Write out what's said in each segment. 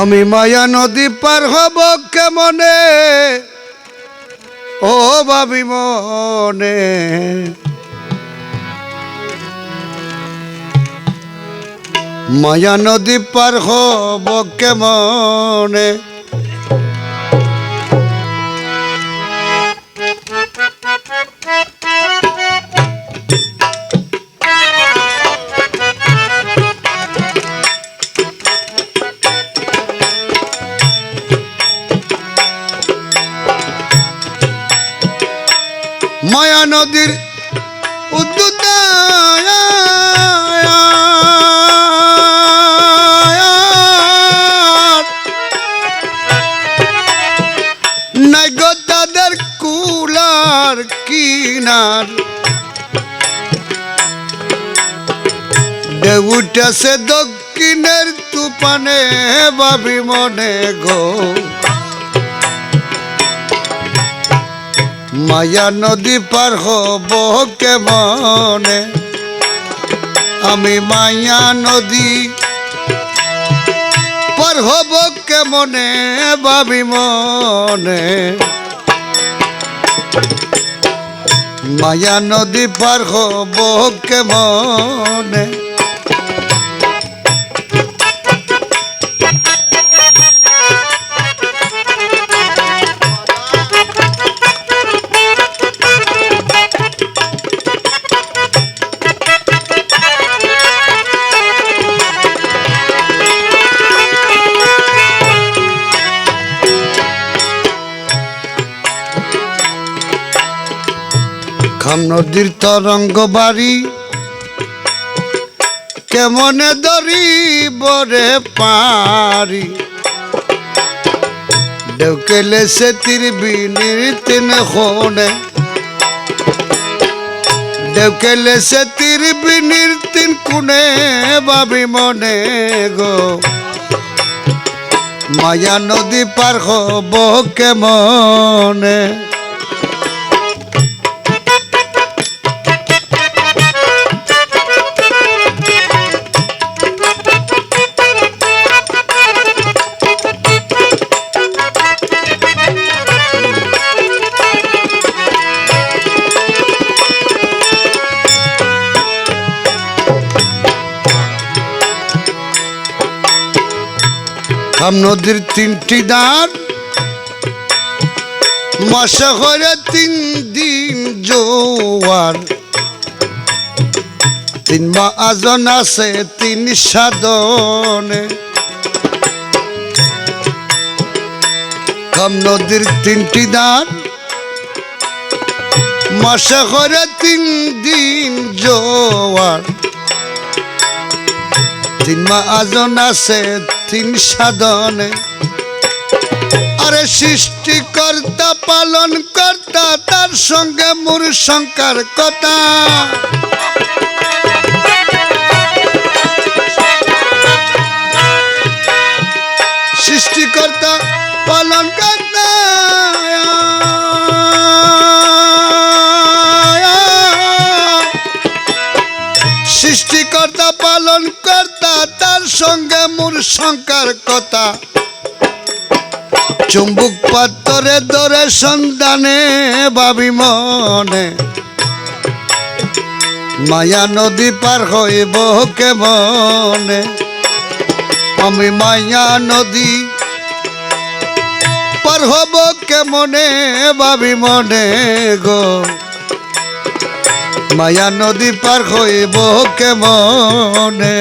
আমি মায়া নদী পার হব কেমনে? ও ভাবি মনে। মায়া নদী পার হব কেমনে? মায়া নদীর উদ্যুত তাদের কুলার দক্ষিণের তুপানে ভাবি মনে গো। মায়া নদী পার হব কেমনে? আমি মায়া নদী পার হব কেমনে ভাবি মনে? মায়া নদী পার হব কেমনে? খাম নদীর তরঙ্গ বাড়ি। কেমনে দরি বরে পারি? ডেউকেলে সে তীর বিনির তিন খোনে ডেউকেলে সে তীর বিনির তিন কুনে ভাবি মনে গো। মায়া নদী পার হব কেমনে? খাম নদীর তিনটি দাঁত মাসে তিন দিন জোয়ার। তিন আজন আছে, তিন সাধনে। খাম নদীর তিনটি দাঁত মাসে হরে তিন দিন জোয়ার। তিন মা আজন আছে তিন সাধনে। আরে সৃষ্টিকর্তা পালন কর্তা তার সঙ্গে মোর শঙ্কার কথা। মোর শঙ্কার কথা। চুম্বুক পাত্তরে দরে সন্ধানে, ভাবি মনে, মায়া নদী পার হইব কেমনে? আমি মায়া নদী পার হব কেমনে, ভাবি মনে গো? মায়া নদী পার হইব কেমনে?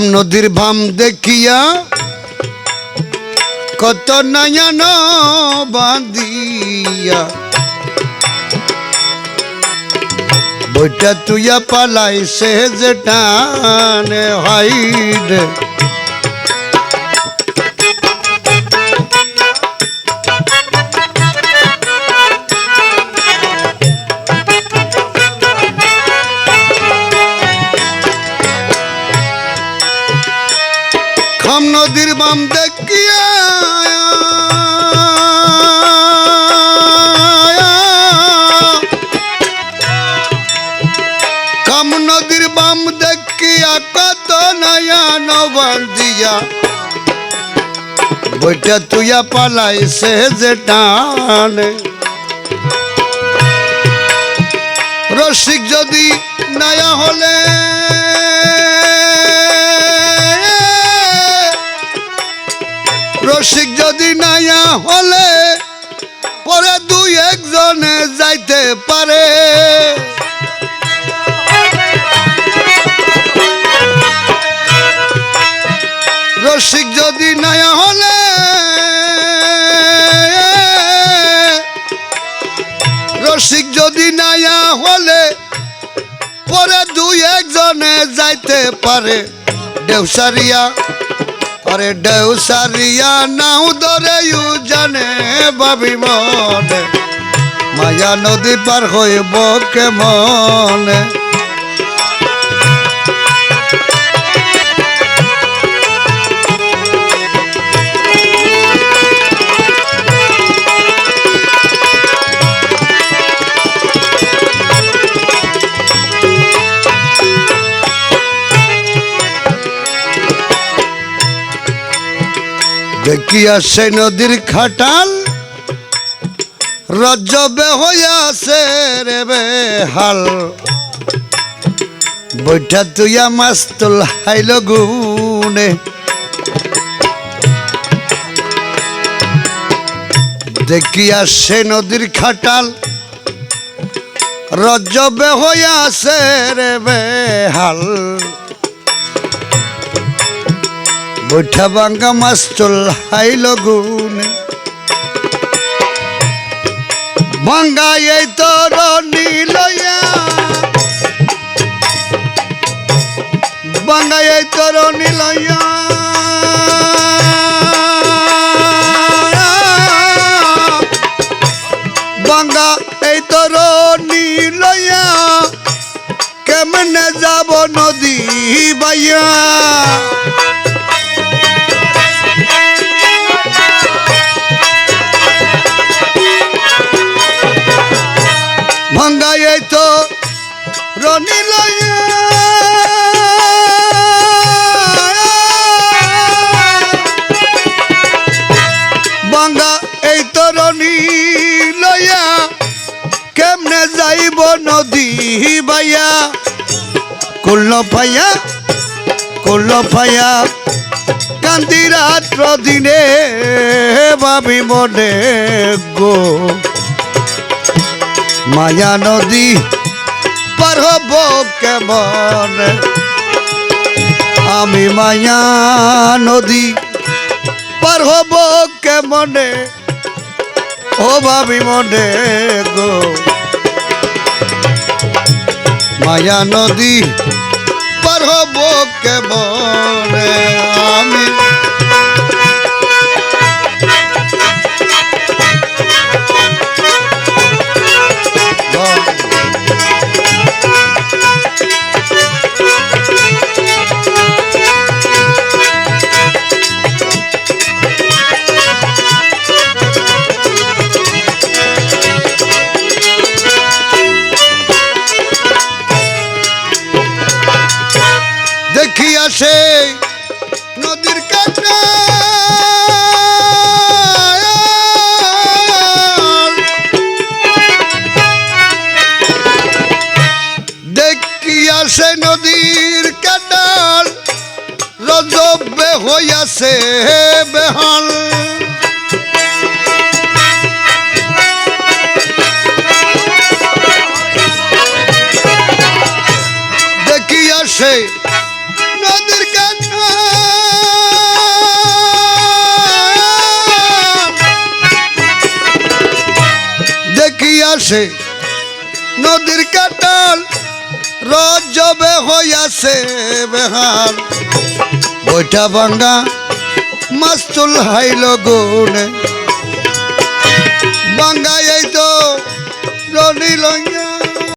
খাম নদীর বাম দেখিয়া কত নয়ন বাঁধিয়া। বইটা তুইয়া পালাই সে যেটানে হাইডে খাম নদীর বাম দেখিয়া কাম নদীর বাম দেখিয়া কত নয়া নবান দিয়া বইটা তুইয়া পালাইছে যে টানে। রসিক যদি নয়া হলে রসিক যদি নাইয়া হলে, পরে দুই একজনে যাইতে পারে। রসিক যদি নাইয়া হলে, রসিক যদি নাইয়া হলে, পরে দুই একজনে যাইতে পারে। দেউসারিয়া আরে দেউসারিয়া নাও ধরে জানে ভাবি মনে। মায়া নদী পার হইব কেমনে? দেখিয়া সে নদীর খাটাল রজবে হইয়াছে রে বে হাল বৈঠা তুইয়া মাছ তুল হাইল গুনে দেখিয়া সে নদীর খাটাল রজবে হইয়াছে রে বে হাল বৈঠা বাঙ্গা মাছ চল হাইল গুনে। ভাঙ্গা এই তোর নীলয়া ভাঙ্গা এই তোর নীলয়া ভাঙ্গা এই তোর নীলয়া কেমনে যাব নদী বাইয়া? বাইয়া? কুল্ল ফাইয়া কুল্ল ফাইয়া কান্দি রাত্র দিনে ভাবি মনে গো। মায়া নদী পার হব কেমন? আমি মায়া নদী পার হব কেমনে? ও ভাবি মনে গো। মায়া নদী পার হব কেমনে? আমি দেখি আসে নদীর কাটা। দেখি আসে নদীর কাটার রজবে হইয়াছে বেহাল। আসে। নদীর কাটাল রজবে হইয়াছে বেহাল। বইটা ভাঙ্গা মাস্তুল হাইল গুনে। ভাঙ্গাই তো রনি লঙ্গ